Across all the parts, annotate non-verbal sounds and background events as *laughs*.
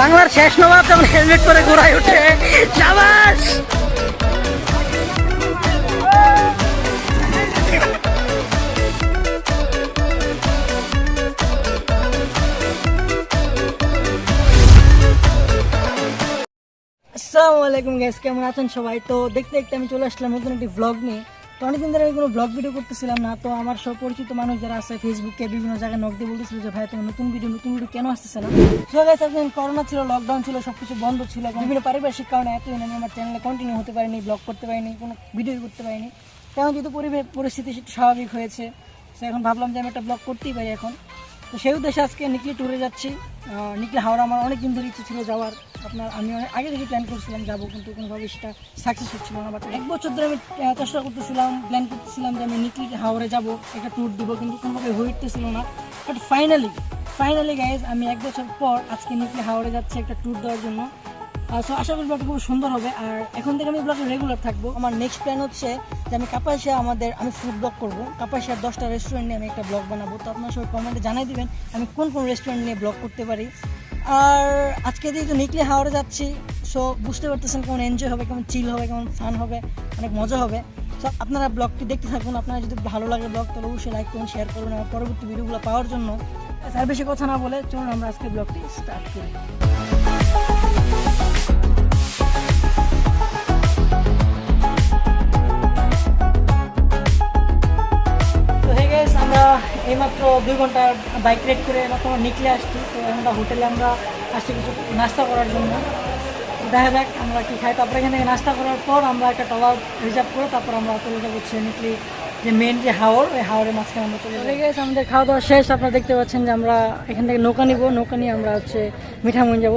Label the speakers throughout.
Speaker 1: বাংলার শেষ নবাব যেমন হেলমেট পরে ঘোরায় ওঠে সাবাস! আসসালামু আলাইকুম গ্যাস কেমন আছেন সবাই? তো দেখতে দেখতে আমি চলে আসলাম নতুন একটি ভ্লগ নিয়ে। তো অনেকদিন ধরে কোনো ব্লগ ভিডিও করতেছিলাম না, তো আমার সব পরিচিত মানুষ যারা আছে ফেসবুকে বিভিন্ন জায়গায় নক দিয়ে বলতেছিল যে, ভাই, তুমি নতুন ভিডিও নতুন ভিডিও কেন আসতেছে না? গাইস একদিন করোনা ছিল লকডাউন ছিল সব কিছু বন্ধ ছিল বিভিন্ন পারিপার্শ্বিক কারণে এতদিন আমি আমার চ্যানেলে কন্টিনিউ হতে পারিনি ব্লগ করতে পারিনি, কোনো ভিডিও করতে পারিনি। তেমন যেহেতু পরিবেশ পরিস্থিতি স্বাভাবিক হয়েছে, তো এখন ভাবলাম যে আমি একটা ব্লগ করতেই পারি এখন। তো সেই উদ্দেশ্যে আজকে নিকলি ট্যুরে যাচ্ছি। নিকলি হাওড়া আমার অনেক দিন ধরে ইচ্ছে ছিল যাওয়ার। আপনার আমি অনেক আগে থেকে প্ল্যান করছিলাম যাব, কিন্তু কোনোভাবে সেটা সাকসেস হচ্ছিল না। বাট এক বছর ধরে আমি চেষ্টা করতেছিলাম প্ল্যান করতেছিলাম যে আমি নিকলি হাওড়ে যাব, একটা ট্যুর দিব, কিন্তু কোনোভাবে হয়ে উঠতেছিল না। বাট ফাইনালি ফাইনালি গাইজ আমি এক বছর পর আজকে নিকলি হাওড়ে যাচ্ছি একটা ট্যুর দেওয়ার জন্য। সো আশা করি ব্লগটা খুব সুন্দর হবে। আর এখন থেকে আমি ব্লগে রেগুলার থাকব। আমার নেক্সট প্ল্যান হচ্ছে যে আমি কাপাসিয়া আমাদের, আমি ফুড ব্লগ করব। কাপাসিয়ার দশটা রেস্টুরেন্ট নিয়ে আমি একটা ব্লগ বানাবো। তো আপনার সবাই কমেন্টে জানাই দিবেন আমি কোন কোন রেস্টুরেন্ট নিয়ে ব্লগ করতে পারি। আর আজকে যেহেতু নিকলে হাওড়ে যাচ্ছি সো বুঝতে পারতেছেন কেমন এনজয় হবে, কেমন চিল হবে, কেমন ফান হবে, অনেক মজা হবে। সো আপনারা ব্লগটি দেখতে থাকুন। আপনারা যদি ভালো লাগে ব্লগ তাহলে অবশ্যই লাইক করুন শেয়ার করুন আর পরবর্তী ভিডিওগুলো পাওয়ার জন্য। আর বেশি কথা না বলে চলুন আমরা আজকে ব্লগটি স্টার্ট করি। এইমাত্র দুই ঘণ্টা বাইক রাইড করে মাত্র নিকলে আসছি। তো আমরা হোটেলে আমরা আসছি কিছু নাস্তা করার জন্য। দেখা যাক আমরা কি খাই। তারপরে এখানে থেকে নাস্তা করার পর আমরা একটা টলার রিজার্ভ করে তারপর আমরা চলে যাব নিকলি যে মেন যে হাওর, ওই হাওরের মাঝখানে আমরা চলে যাব। গেছে, আমাদের খাওয়া দাওয়া শেষ। আপনারা দেখতে পাচ্ছেন যে আমরা এখান থেকে নৌকা নিব। নৌকা নিয়ে আমরা হচ্ছে মিঠামন যাব।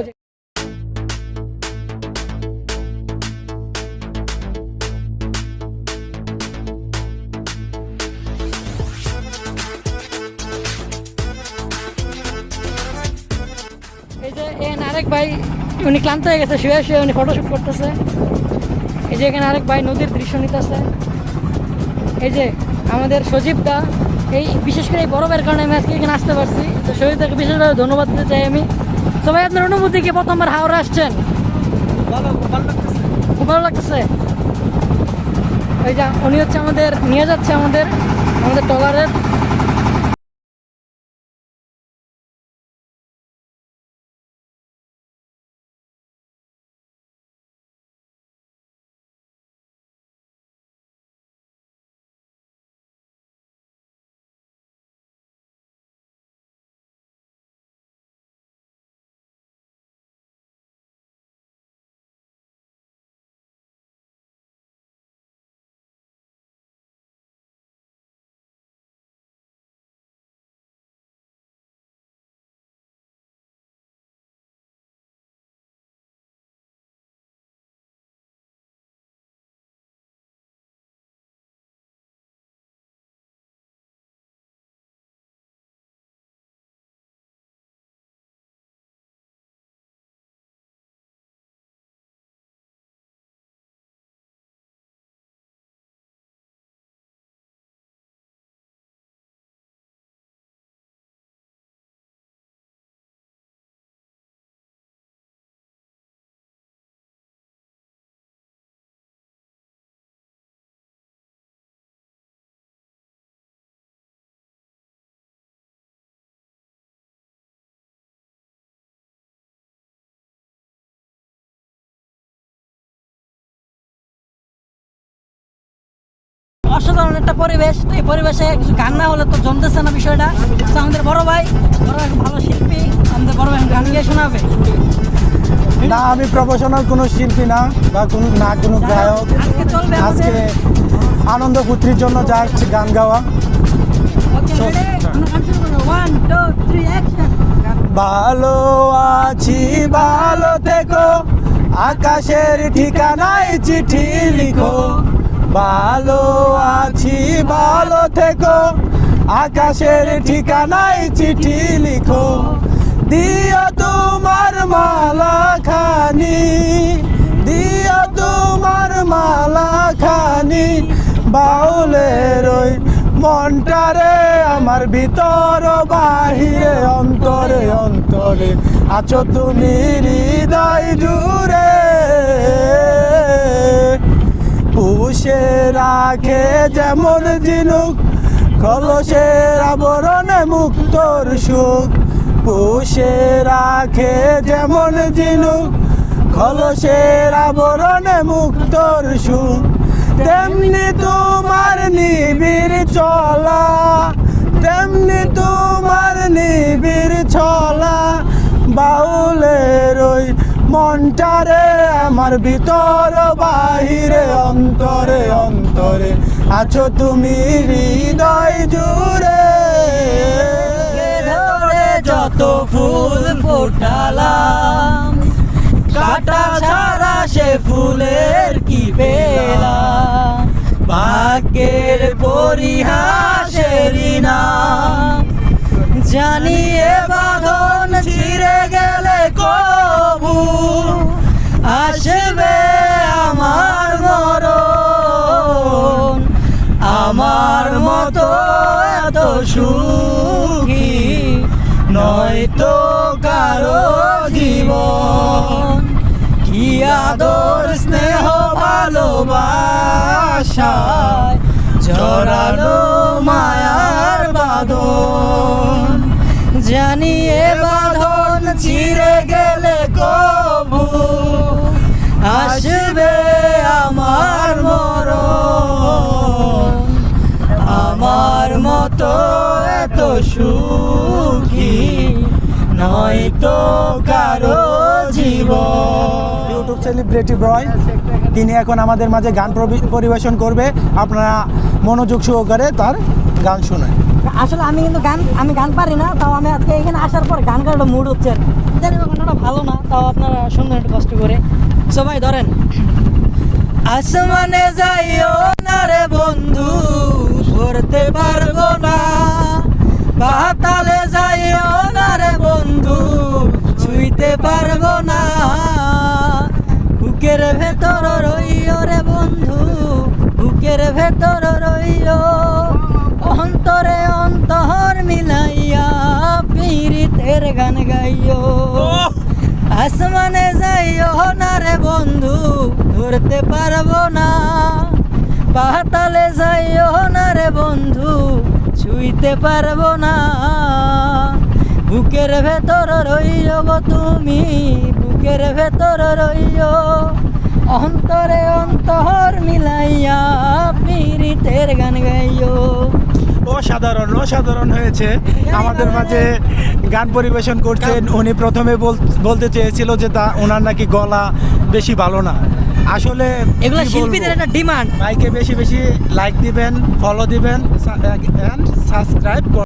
Speaker 1: আরেক ভাই, উনি ক্লান্ত হয়ে গেছে, শুয়ে শুয়ে উনি ফটোশুট করতেছে। এই যে এখানে আরেক ভাই নদীর দৃশ্য নিতেছে। এই যে আমাদের সজীব দা, এই বিশেষ করে এই ভাইয়ের কারণে আমি আজকে এখানে আসতে পারছি। তো সজীব দাকে বিশেষভাবে ধন্যবাদ দিতে চাই আমি। সবাই আপনার অনুভূতি কি? প্রথমবার হাওড়া আসছেন? খুব ভালো লাগতেছে। ওই যে উনি হচ্ছে আমাদের, নিয়ে যাচ্ছে আমাদের আমাদের টলারের অসাধারণ একটা পরিবেশ। এই পরিবেশে কিছু গান না হলে তো জমতেছে না বিষয়টা। তো আমাদের বড় ভাই বড় ভাই ভালো শিল্পী আমাদের বড় ভাই গান গিয়ে শোনাবে।
Speaker 2: না আমি প্রফেশনাল কোনো শিল্পী না বা কোনো না কোনো গায়ক।
Speaker 1: আজকে
Speaker 2: আনন্দ ফুর্তির জন্য জাস্ট গান গাওয়া। ভালো আছি ভালো থেকো। আকাশের ঠিকানায় চিঠি লিখো। ভালো আছি, ভালো থেকো। আকাশের ঠিকানায় চিঠি লিখো। দিও তোমার মালা খানি দিও তোমার মালা খানি বাউলের ওই মনটারে, আমার ভিতর বাহিরে, অন্তরে অন্তরে আছো তুমি হৃদয় পুষে রাখে যেমন জিনুক কলসের আবরণে মুক্তর সুখ। পুষে রাখে যেমন জিনুক কলসের আবরণে মুক্তর সুখ। তেমনি তোমার নিবিড় চলা, তেমনি তোমার নিবিড় ছলা বাউলের ওই মনটারে, আমার ভিতর বাহিরে, অন্তরে অন্তরে আছো তুমি হৃদয় জুড়ে।
Speaker 1: যত ফুল ফোটালাম, কাটা ছাড়া সে ফুলের কি পেলাম? ভাগ্যের পরিহাসেরই নাম জানিয়ে বাঁধন ছিঁড়ে গেলে কবু। আসবে আমার মরণ। আমার মতো এত সুখী নয়তো কারও জীবন। কি আদর, স্নেহ ভালোবাসায় জড়ালো মায়ার বাঁধন। জানিয়ে বাঁধন ছিঁড়ে গেলে কবু। আসবে আমার মরণ। আমার মতো এত সুখী নয়তো কারও জীবন।
Speaker 2: ইউটিউব সেলিব্রিটি বয় তিনি এখন আমাদের মাঝে গান পরিবেশন করবে। আপনারা মনোযোগ সহকারে তার গান শুনেন
Speaker 3: আসলে আমি কিন্তু গান, আমি গান পারি না, তাও আমি আজকে এখানে আসার পর গান গাওয়ার মুড হচ্ছে। জানি গানটা ভালো না, তাও আপনারা শুনবেন একটু কষ্ট করে। সবাই ধরেন।
Speaker 1: আসমানে যাইও না রে বন্ধু, ধরতে পারব না। পাতালে যাইও না রে বন্ধু, ছুঁইতে পারব না। বুকের ভেতর রইও রে বন্ধু বুকের ভেতর রইও অন্তরে অন্তর মিলাইয়া পীড়িতের গান গাইও। আসমানে যাইও না রে বন্ধু ধরতে পারব না। পাতালে যাইও না রে বন্ধু ছুঁইতে পারব না। বুকের ভেতর রইও গো তুমি বুকের ভেতর রইও। অন্তরে অন্তর মিলাইয়া পীড়িতের গান গাইও।
Speaker 2: অসাধারণ অসাধারণ হয়েছে। আমাদের মাঝে গান পরিবেশন করছেন। উনি প্রথমে বল- বলতে চেয়েছিল যে তা ওনার নাকি গলা বেশি ভালো না। আসলে
Speaker 3: এগুলো শিল্পীদের একটা ডিমান্ড।
Speaker 2: ভাইকে বেশি বেশি লাইক দিবেন ফলো দিবেন সাবস্ক্রাইব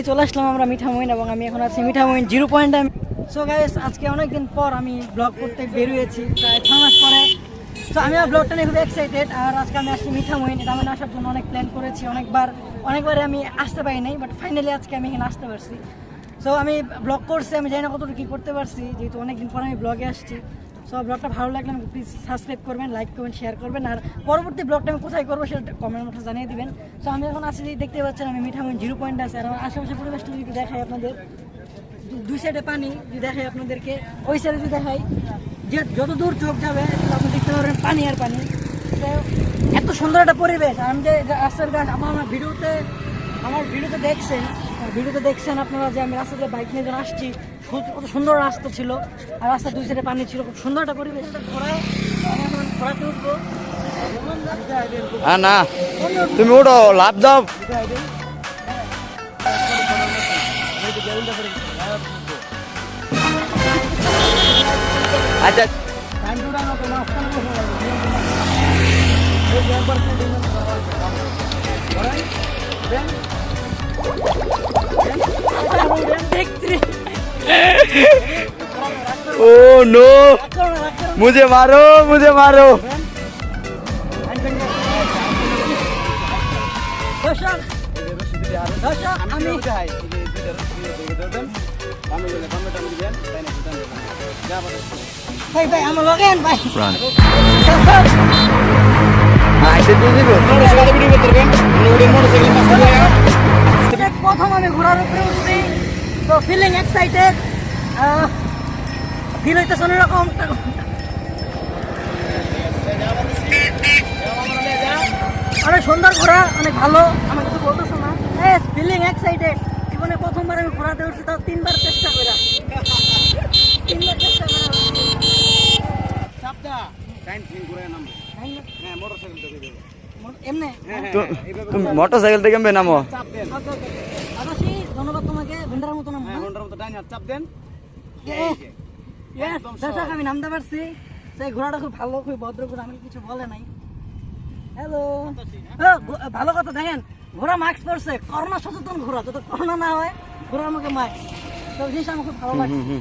Speaker 3: ফাইনালি চলে আসলাম আমরা মিঠামইন এবং আমি এখন আছি Mithamain zero point so guys আজকে অনেকদিন পর আমি ব্লগ করতে বেরিয়েছি, প্রায় ছ মাস পরে। তো আমি আমার ব্লগটা নিয়ে খুব এক্সাইটেড আর আজকে আমি আসছি মিঠামইন এটা আমি আসার জন্য অনেক প্ল্যান করেছি, অনেকবার অনেকবারে আমি আসতে পারি নাই বাট ফাইনালি আজকে আমি এখানে আসতে পারছি। সো আমি ব্লগ করছি, আমি জানি না কতটুকু কী করতে পারছি, যেহেতু অনেকদিন পর আমি ব্লগে আসছি। সো ব্লগটা ভালো লাগলে প্লিজ সাবস্ক্রাইব করবেন লাইক করবেন শেয়ার করবেন, আর পরবর্তী ব্লগটা আমি কোথায় করব সেটা কমেন্ট মধ্যে জানিয়ে দিবেন। সো আমি এখন আসলে দেখতে পাচ্ছেন আমি মিঠামইন জিরো পয়েন্ট আছে, আর আমার আশেপাশে পরিবেশটা যদি দেখাই আপনাদের
Speaker 1: দুই সাইডে পানি যদি দেখাই আপনাদেরকে, ওই সাইডে যদি দেখাই, যে যত দূর চোখ যাবে, আপনি দেখতে পারবেন পানি আর পানি। এত সুন্দর একটা পরিবেশ আমি যে রাস্তার গাছ আমার আমার ভিডিওতে আমার ভিডিওতে দেখছেন ভিডিওতে দেখছেন আপনারা যে আমি রাস্তাতে বাইক নিয়ে আসছি সু- কত সুন্দর রাস্তা ছিল। আর রাস্তার দুই সাইডে পানি ছিল খুব সুন্দর একটা পরিবেশ। উঠবো
Speaker 4: হ্যাঁ না। তুমি উঠো লাভ দাও। আচ্ছা।
Speaker 1: দেখছি।
Speaker 4: ও নো मुझे मारो मुझे मारो
Speaker 1: দর্শক দর্শক আমি ভাই ভাই আমার লগেন ভাই দর্শক,
Speaker 4: আইতে দিয়ে দিব
Speaker 1: অনেক প্রথম আমি ঘোরার উপরে উঠছি তো ফিলিং এক্সাইটেড ফিল হইতেছে অন্যরকম। অনেক সুন্দর ঘোরা অনেক ভালো। আমার কিছু বলতেছো না। ফিলিং এক্সাইটেড জীবনে প্রথমবার আমি ঘোরাতে উঠছি তাও তিনবার চেষ্টা করে তিনবার চেষ্টা করে এমনি?
Speaker 4: তুমি মোটর সাইকেল থেকে কেমবে নামো
Speaker 1: আকাশি ধন্যবাদ তোমাকে ভেন্ডারের মতো নাম হ্যাঁ? Yes, দর্শক আমি নামতে পারছি। সেই ঘোড়াটা খুব ভালো খুব ভদ্র ঘোড়া আমি কিছু বলে নাই। হ্যালো ভালো কথা দেখেন ঘোড়া মাস্ক পরছে করোনা সচেতন ঘোড়া যত করোনা না হয় ঘোড়া আমাকে মাস্ক তো জিনিসটা আমার খুব ভালো লাগছে।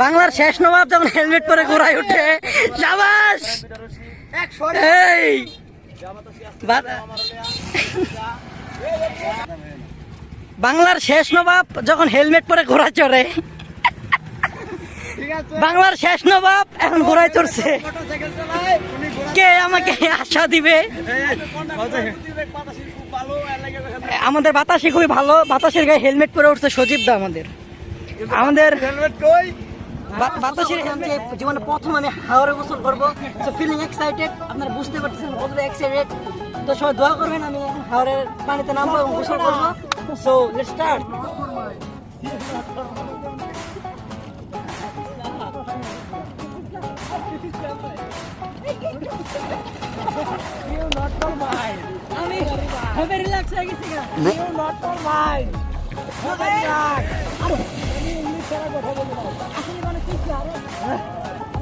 Speaker 1: বাংলার শেষ নবাব যখন হেলমেট পরে ঘোড়ায় উঠে সাবাস! এই। বাংলার শেষ নবাব যখন হেলমেট পরে ঘোড়া চড়ে। বাংলার শেষ নবাব এখন ঘোড়ায় চড়ছে। কে আমাকে আশা দিবে? আমাদের বাতাসে খুবই ভালো। বাতাসের গায়ে হেলমেট পরে উঠছে সজীব দা আমাদের। আমাদের বা- বাতাসের হেলমেট জীবনে প্রথম আমি হাওড়ে গোসল করব। সো ফিলিং এক্সাইটেড আপনারা বুঝতে পারতেছেন কতটা এক্সাইটেড তো সবাই দোয়া করবেন আমি হাওড়ের পানিতে নামবো এবং গোসল করব। সো লেটস স্টার্ট আমি আমি রিল্যাক্স হয়ে গেছি গা আসলে মানে কি আরে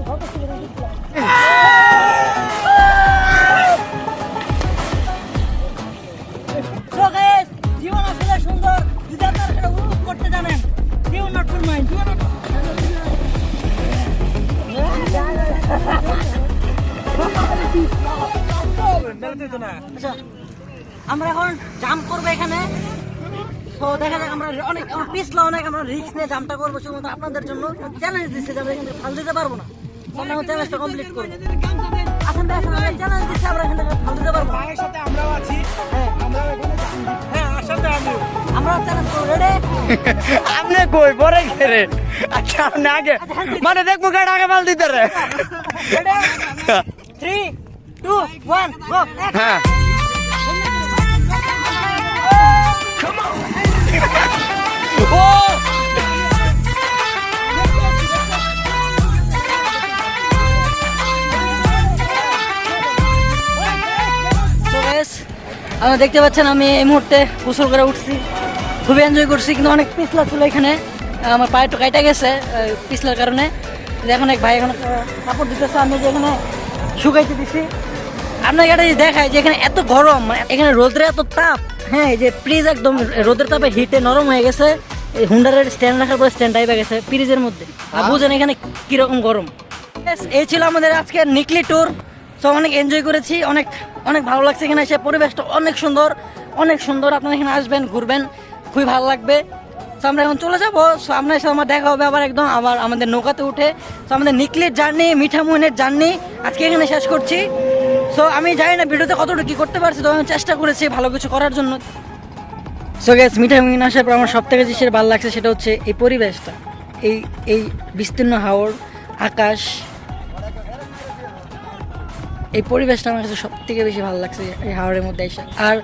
Speaker 1: কত সুন্দর আমরা এখন জাম্প করব এখানে। তো দেখা যাক আমরা অনেক পিছলা অনেক আমরা রিস্ক নিয়ে জাম্পটা করব শুধুমাত্র আপনাদের জন্য চ্যালেঞ্জ দিচ্ছে এখান ফাল দিতে পারব না। আমরা চ্যালেঞ্জটা কমপ্লিট করব। আসেন চ্যালেঞ্জ দিচ্ছি আমরা এখান থেকে ফাল দিতে পারব
Speaker 4: আপনি *laughs* কই? পরে ঘেরে আচ্ছা আপনি আগে। মানে দেখব গাড়ি আগে মাল দিতে রে।
Speaker 1: থ্রি টু ওয়ান
Speaker 4: হ্যাঁ। ও!
Speaker 1: দেখতে পাচ্ছেন আমি এই মুহূর্তে গোসল করে উঠছি। খুবই এনজয় করছি কিন্তু অনেক পিছলা ছিল এখানে। আমার পায়ে একটু কাইটা গেছে পিছলার কারণে। এখন এক ভাই এখন কাপড় দিতেছে আমি যে এখানে শুকাইতে দিছি। আপনাকে একটা দেখায় যে এখানে এত গরম মানে এখানে রোদের এত তাপ হ্যাঁ এই যে প্লিজ একদম রোদের তাপে হিটে নরম হয়ে গেছে হুন্ডারের স্ট্যান্ড রাখার পরে স্ট্যান্ড টাইপে গেছে ফ্রিজের মধ্যে। আর বুঝেন এখানে কীরকম গরম। এই ছিল আমাদের আজকের নিকলি ট্যুর সো অনেক এনজয় করেছি অনেক অনেক ভালো লাগছে এখানে এসে। পরিবেশটা অনেক সুন্দর অনেক সুন্দর। আপনারা এখানে আসবেন, ঘুরবেন, খুবই ভালো লাগবে। তো আমরা এখন চলে যাব। সো আপনার সাথে আমার দেখা হবে আবার একদম আবার আমাদের নৌকাতে উঠে। সো আমাদের নিকলের জার্নি, মিঠামুহিনের জার্নি আজকে এখানে শেষ করছি। সো আমি জানি না ভিডিওতে কতটুকু কি করতে পারছি, তো আমি চেষ্টা করেছি ভালো কিছু করার জন্য। সো গ্যাস মিঠা মিন আসার পর আমার সব থেকে যে সেটা ভালো লাগছে সেটা হচ্ছে এই পরিবেশটা। এই এই বিস্তীর্ণ হাওড় আকাশ এই পরিবেশটা আমার কাছে সব থেকে বেশি ভালো লাগছে এই হাওড়ের মধ্যে এসে। আর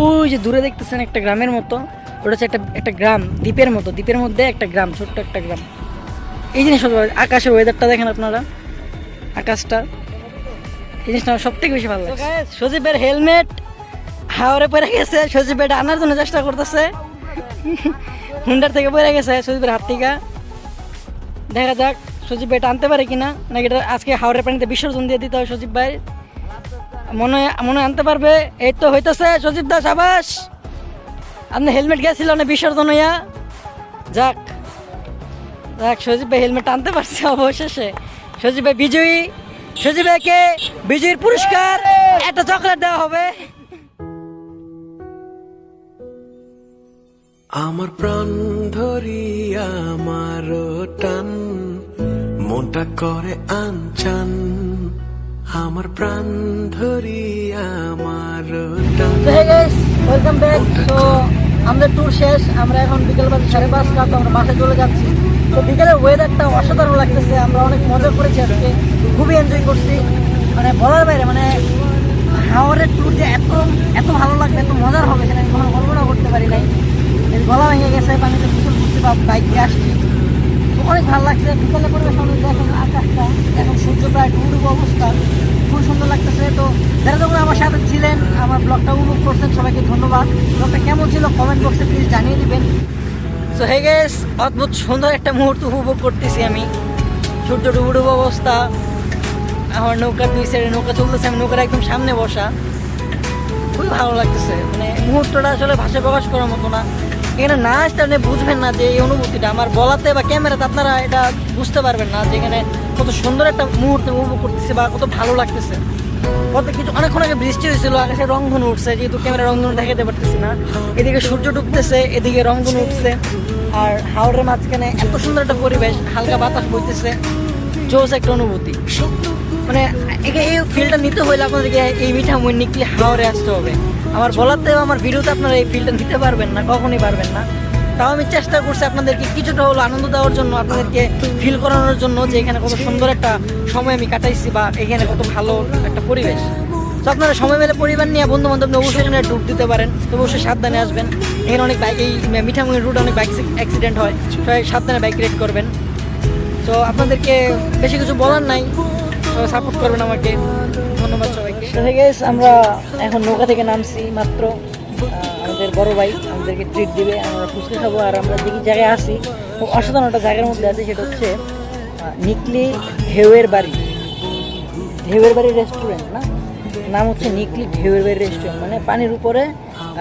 Speaker 1: ওই যে দূরে দেখতেছেন একটা গ্রামের মতো, ওটা হচ্ছে একটা একটা গ্রাম, দ্বীপের মতো, দ্বীপের মধ্যে একটা গ্রাম, ছোট্ট একটা গ্রাম। এই জিনিস আকাশের ওয়েদারটা দেখেন আপনারা, আকাশটা। এই জিনিসটা আমার সব থেকে বেশি ভালো লাগছে। সজীবের হেলমেট হাওড়ে পড়ে গেছে সজীব এটা আনার জন্য চেষ্টা করতেছে। হুন্ডার থেকে পড়ে গেছে সজীবের হাত থেকে। দেখা যাক সজীব এটা আনতে পারে কিনা, নাকি এটা আজকে হাওড়ের পানিতে বিসর্জন দিয়ে দিতে হয় সজীব ভাই। মনে মনে আনতে পারবে। এই তো হইতেছে সজীব দাস আবাস আপনি হেলমেট গেছিল না বিসর্জন হইয়া? যাক যাক, সজীব ভাই হেলমেট আনতে পারছে অবশেষে। সজীব ভাই বিজয়ী। সজীব ভাইকে বিজয়ীর পুরস্কার। একটা চকলেট দেওয়া হবে।
Speaker 5: আমার প্রাণ ধরি আমার টান, মনটা করে আনচান। আমার প্রাণ ধরি আমার
Speaker 1: তো ওয়েলকাম ব্যাক তো আমাদের ট্যুর শেষ আমরা এখন বিকেল বাজে সাড়ে পাঁচটা তো আমরা বাসায় চলে যাচ্ছি। তো বিকেলের ওয়েদারটা অসাধারণ লাগতেছে আমরা অনেক মজা করেছি আজকে খুবই এনজয় করছি। মানে বলার বাইরে মানে হাওড়ের ট্যুর যে এত এত ভালো লাগবে এত মজার হবে সেটা আমি কখনো কল্পনা করতে পারি নাই। গলা ভেঙে গেছে পানিতে প্রচুর ঘুরতে বা বাইক দিয়ে আসছি। অনেক ভালো লাগছে। বিকেলে পরিবেশ আমাদের দেখেন আকাশটা এখন সূর্য প্রায় ডুবুডুব অবস্থা খুব সুন্দর লাগতেছে। তো যারা যখন আমার সাথে ছিলেন, আমার ব্লগটা উপভোগ করছেন, সবাইকে ধন্যবাদ। ব্লগটা কেমন ছিল কমেন্ট বক্সে প্লিজ জানিয়ে দিবেন। সো হে গেস অদ্ভুত সুন্দর একটা মুহূর্ত উপভোগ করতেছি আমি। সূর্য ডুবুডুব অবস্থা। আমার নৌকার দুই সাইডে নৌকা চলতেছে আমি, নৌকার একদম সামনে বসা। খুবই ভালো লাগতেছে। মানে মুহূর্তটা আসলে ভাষায় প্রকাশ করার মতো না। এখানে না আসতে আপনি বুঝবেন না যে এই অনুভূতিটা আমার বলাতে বা ক্যামেরাতে আপনারা এটা বুঝতে পারবেন না যে এখানে কত সুন্দর একটা মুহূর্ত উপভোগ করতেছে বা কত ভালো লাগতেছে। কত কিছু অনেকক্ষণ আগে বৃষ্টি হয়েছিল, আকাশে রংধনু উঠছে, যেহেতু ক্যামেরা রংধনু দেখাতে পারতেছি না। এদিকে সূর্য ডুবতেছে, এদিকে রংধনু উঠছে। আর হাওড়ের মাঝখানে এত সুন্দর একটা পরিবেশ, হালকা বাতাস বইতেছে। জোস একটা অনুভূতি। মানে এই ফিলটা নিতে হইলে আপনাদেরকে এই মিঠা মই নিকলে হাওড়ে আসতে হবে। আমার বলাতে আমার ভিডিওতে আপনারা এই ফিলটা নিতে পারবেন না, কখনই পারবেন না। তাও আমি চেষ্টা করছি আপনাদেরকে কিছুটা হলো আনন্দ দেওয়ার জন্য, আপনাদেরকে ফিল করানোর জন্য যে এখানে কত সুন্দর একটা সময় আমি কাটাইছি বা এখানে কত ভালো একটা পরিবেশ। তো আপনারা সময় মেলে পরিবার নিয়ে বন্ধু বান্ধব নিয়ে অবশ্যই এখানে ডুব দিতে পারেন তো অবশ্যই সাবধানে আসবেন। এখানে অনেক বাইক এই মিঠামুড়ির রুট অনেক বাইক অ্যাক্সিডেন্ট হয়, সবাই সাবধানে বাইক রাইড করবেন। তো আপনাদেরকে বেশি কিছু বলার নাই। সবাই সাপোর্ট করবেন আমাকে। ধন্যবাদ সবাইকে। তো আমরা এখন নৌকা থেকে নামছি মাত্র। আমাদের বড় ভাই আমাদেরকে ট্রিট দিবে, আমরা ফুচকা খাব আর আমরা যে জায়গায় আসি খুব অসাধারণ একটা জায়গার মধ্যে আছে, সেটা হচ্ছে নিকলি ঢেউয়ের বাড়ি। ঢেউয়ের বাড়ি রেস্টুরেন্ট না? নাম হচ্ছে নিকলি ঢেউয়ের বাড়ি রেস্টুরেন্ট মানে পানির উপরে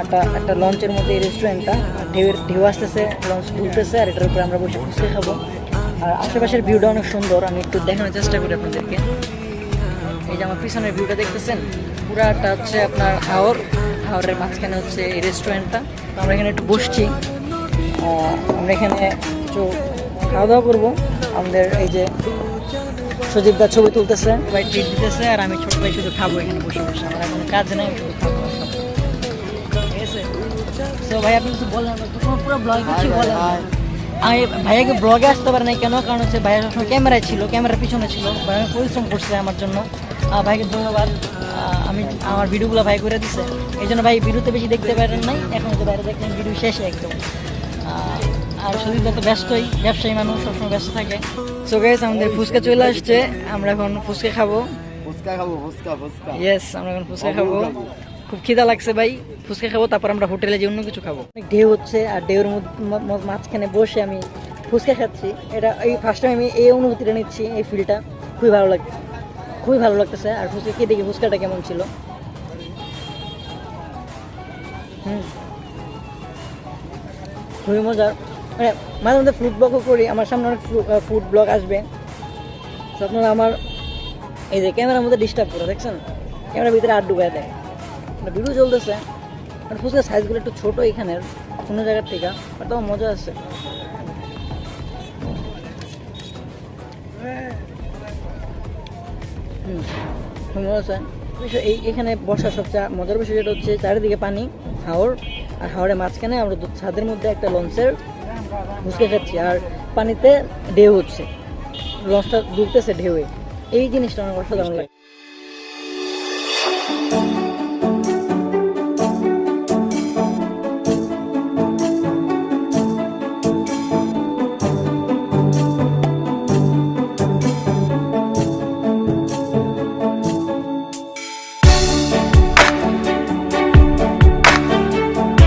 Speaker 1: একটা একটা লঞ্চের মধ্যে এই রেস্টুরেন্টটা ঢেউয়ের, ঢেউ আসতেছে, লঞ্চ ডুবতেছে আর এটার উপরে আমরা বসে ফুচকা খাব। আর আশেপাশের ভিউটা অনেক সুন্দর, আমি একটু দেখানোর চেষ্টা করি আপনাদেরকে। এই যে আমার পিছনের ভিউটা দেখতেছেন? পুরাটা হচ্ছে আপনার হাওর, হাওরের মাঝখানে হচ্ছে এই রেস্টুরেন্টটা আমরা এখানে একটু বসছি। আমরা এখানে একটু খাওয়া দাওয়া করব। আমাদের এই যে সজীব দা ছবি তুলতেছে ভাই ট্রিট দিতেছে, আর আমি ছোট ভাই শুধু খাব এখানে বসে বসে। আমার এখন কাজ নেই শুধু খাব। তো ভাই, আপনি বলেন পুরো ব্লগ কিছু বলেন। আমি ভাইয়াকে ব্লগে আসতে পারে নাই কেন? কারণ হচ্ছে ভাইয়া সবসময় ক্যামেরায় ছিল ক্যামেরার পিছনে ছিল। ভাই পরিশ্রম করছে আমার জন্য। ভাইকে ধন্যবাদ। আমি আমার ভিডিওগুলো ভাই করে দিছে। এই জন্য ভাই ভিডিওতে বেশি দেখতে পারেন নাই। এখন তো বাইরে দেখলেন ভিডিও শেষে একদম। আর শরীরটা তো ব্যস্তই ব্যবসায়ী মানুষ সবসময় ব্যস্ত থাকে। সো গাইস আমাদের ফুচকা চলে আসছে। আমরা এখন ফুচকা খাব।
Speaker 6: ফুচকা খাব ফুচকা ফুচকা।
Speaker 1: ইয়েস আমরা এখন ফুচকা খাব। খুব খিদা লাগছে ভাই, ফুচকা খাব, তারপর আমরা হোটেলে যে অন্য কিছু খাব। ঢেউ হচ্ছে, আর ঢেউর মাঝখানে বসে আমি ফুচকা খাচ্ছি। এটা এই ফার্স্ট টাইম আমি এই অনুভূতিটা নিচ্ছি, এই ফিলটা খুবই ভালো লাগছে। খুবই ভালো লাগতেছে, আর ফুচকা খেয়ে দেখি ফুচকাটা কেমন ছিল। হুম। খুবই মজার। মানে মাঝে মধ্যে ফুড ব্লগও করি, আমার সামনে অনেক ফুড ব্লগ আসবে। আপনারা আমার এই যে ক্যামেরার মধ্যে ডিস্টার্ব করে, দেখছেন? ক্যামেরার ভিতরে আর ডুবাই দেয়। ভিডিও চলতেছে আর ফুচকার সাইজগুলো একটু ছোট এখানের কোনো জায়গার থেকে বাট তাও মজা আছে। হুম মজা এই এখানে বর্ষার সবচেয়ে মজার বিষয় যেটা হচ্ছে, চারিদিকে পানি, হাওর, আর হাওরের মাঝখানে আমরা ছাদের মধ্যে একটা লঞ্চের ফুচকা খাচ্ছি, আর পানিতে ঢেউ হচ্ছে। লঞ্চটা ডুবতেছে ঢেউয়ে। এই জিনিসটা আমার অসাধারণ লাগে।